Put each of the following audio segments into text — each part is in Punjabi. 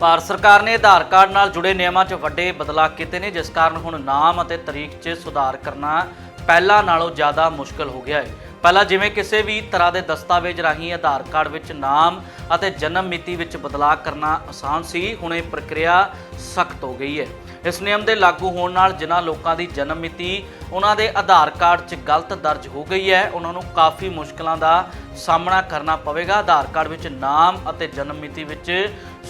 ਭਾਰਤ ਸਰਕਾਰ ਨੇ ਆਧਾਰ ਕਾਰਡ ਨਾਲ ਜੁੜੇ ਨਿਯਮਾਂ 'ਚ ਵੱਡੇ ਬਦਲਾਅ ਕੀਤੇ ਨੇ, ਜਿਸ ਕਾਰਨ ਹੁਣ ਨਾਮ ਅਤੇ ਤਰੀਕ 'ਚ ਸੁਧਾਰ ਕਰਨਾ ਪਹਿਲਾਂ ਨਾਲੋਂ ਜ਼ਿਆਦਾ ਮੁਸ਼ਕਲ ਹੋ ਗਿਆ ਹੈ। ਪਹਿਲਾਂ ਜਿਵੇਂ ਕਿਸੇ ਵੀ ਤਰ੍ਹਾਂ ਦੇ ਦਸਤਾਵੇਜ਼ ਰਾਹੀਂ ਆਧਾਰ ਕਾਰਡ ਵਿੱਚ ਨਾਮ ਅਤੇ ਜਨਮ ਮਿਤੀ ਵਿੱਚ ਬਦਲਾਅ ਕਰਨਾ ਆਸਾਨ ਸੀ, ਹੁਣ ਇਹ ਪ੍ਰਕਿਰਿਆ ਸਖਤ ਹੋ ਗਈ ਹੈ। ਇਸ ਨਿਯਮ ਦੇ ਲਾਗੂ ਹੋਣ ਨਾਲ ਜਿਨ੍ਹਾਂ ਲੋਕਾਂ ਦੀ ਜਨਮ ਮਿਤੀ, ਉਹਨਾਂ ਦੇ ਆਧਾਰ ਕਾਰਡ 'ਚ ਗਲਤ ਦਰਜ ਹੋ ਗਈ ਹੈ, ਉਹਨਾਂ ਨੂੰ ਕਾਫੀ ਮੁਸ਼ਕਲਾਂ ਦਾ ਸਾਹਮਣਾ ਕਰਨਾ ਪਵੇਗਾ। ਆਧਾਰ ਕਾਰਡ ਵਿੱਚ ਨਾਮ ਅਤੇ ਜਨਮ ਮਿਤੀ ਵਿੱਚ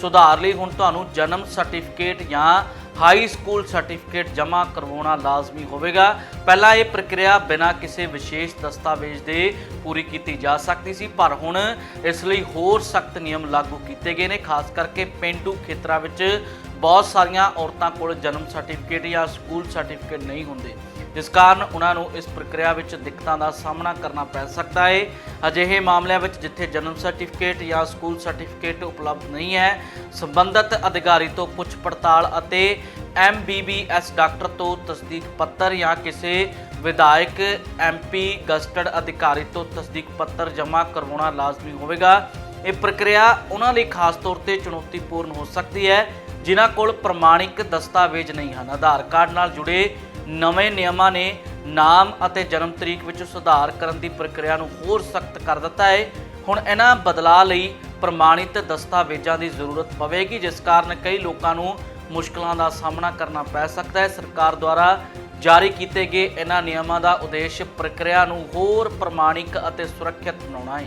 ਸੁਧਾਰ ਲਈ ਹੁਣ ਤੁਹਾਨੂੰ ਜਨਮ ਸਰਟੀਫਿਕੇਟ ਜਾਂ ਹਾਈ ਸਕੂਲ ਸਰਟੀਫਿਕੇਟ ਜਮ੍ਹਾਂ ਕਰਵਾਉਣਾ ਲਾਜ਼ਮੀ ਹੋਵੇਗਾ। ਪਹਿਲਾਂ ਇਹ ਪ੍ਰਕਿਰਿਆ ਬਿਨਾਂ ਕਿਸੇ ਵਿਸ਼ੇਸ਼ ਦਸਤਾਵੇਜ਼ ਦੇ ਪੂਰੀ ਕੀਤੀ ਜਾ ਸਕਦੀ ਸੀ, ਪਰ ਹੁਣ ਇਸ ਲਈ ਹੋਰ ਸਖਤ ਨਿਯਮ ਲਾਗੂ ਕੀਤੇ ਗਏ ਨੇ, ਖਾਸ ਕਰਕੇ ਪਿੰਡੂ ਖੇਤਰਾਂ ਵਿੱਚ ਬਹੁਤ ਸਾਰੀਆਂ ਔਰਤਾਂ ਕੋਲ ਜਨਮ ਸਰਟੀਫਿਕੇਟ ਜਾਂ ਸਕੂਲ ਸਰਟੀਫਿਕੇਟ ਨਹੀਂ ਹੁੰਦੇ। ਜਿਸ ਕਾਰਨ ਉਹਨਾਂ ਨੂੰ ਇਸ ਪ੍ਰਕਿਰਿਆ ਵਿੱਚ ਦਿੱਕਤਾਂ ਦਾ ਸਾਹਮਣਾ ਕਰਨਾ ਪੈ ਸਕਦਾ ਹੈ ਅਜਿਹੇ ਮਾਮਲਿਆਂ ਵਿੱਚ ਜਿੱਥੇ ਜਨਮ ਸਰਟੀਫਿਕੇਟ ਜਾਂ ਸਕੂਲ ਸਰਟੀਫਿਕੇਟ ਉਪਲਬਧ ਨਹੀਂ ਹੈ, ਸੰਬੰਧਿਤ ਅਧਿਕਾਰੀ ਤੋਂ ਪੁੱਛ ਪੜਤਾਲ ਅਤੇ ਐਮਬੀਬੀਐਸ ਡਾਕਟਰ ਤੋਂ ਤਸਦੀਕ ਪੱਤਰ ਜਾਂ ਕਿਸੇ ਵਿਧਾਇਕ ਐਮਪੀ ਗਸਟਡ ਅਧਿਕਾਰੀ ਤੋਂ ਤਸਦੀਕ ਪੱਤਰ ਜਮ੍ਹਾਂ ਕਰਵਾਉਣਾ ਲਾਜ਼ਮੀ ਹੋਵੇਗਾ। ਇਹ ਪ੍ਰਕਿਰਿਆ ਉਹਨਾਂ ਲਈ ਖਾਸ ਤੌਰ ਤੇ ਚੁਣੌਤੀਪੂਰਨ ਹੋ ਸਕਦੀ ਹੈ। ਜਿਨ੍ਹਾਂ ਕੋਲ ਪ੍ਰਮਾਣਿਕ ਦਸਤਾਵੇਜ਼ ਨਹੀਂ ਹਨ। ਆਧਾਰ ਕਾਰਡ ਨਾਲ ਜੁੜੇ ਨਵੇਂ ਨਿਯਮਾਂ ਨੇ ਨਾਮ ਅਤੇ ਜਨਮ ਤਰੀਕ ਵਿੱਚ ਸੁਧਾਰ ਕਰਨ ਦੀ ਪ੍ਰਕਿਰਿਆ ਨੂੰ ਹੋਰ ਸਖਤ ਕਰ ਦਿੱਤਾ ਹੈ। ਹੁਣ ਇਹਨਾਂ ਬਦਲਾਅ ਲਈ ਪ੍ਰਮਾਣਿਤ ਦਸਤਾਵੇਜ਼ਾਂ ਦੀ ਜ਼ਰੂਰਤ ਪਵੇਗੀ, ਜਿਸ ਕਾਰਨ ਕਈ ਲੋਕਾਂ ਨੂੰ ਮੁਸ਼ਕਲਾਂ ਦਾ ਸਾਹਮਣਾ ਕਰਨਾ ਪੈ ਸਕਦਾ ਹੈ। ਸਰਕਾਰ ਦੁਆਰਾ ਜਾਰੀ ਕੀਤੇ ਗਏ ਇਹਨਾਂ ਨਿਯਮਾਂ ਦਾ ਉਦੇਸ਼ ਪ੍ਰਕਿਰਿਆ ਨੂੰ ਹੋਰ ਪ੍ਰਮਾਣਿਕ ਅਤੇ ਸੁਰੱਖਿਅਤ ਬਣਾਉਣਾ ਹੈ।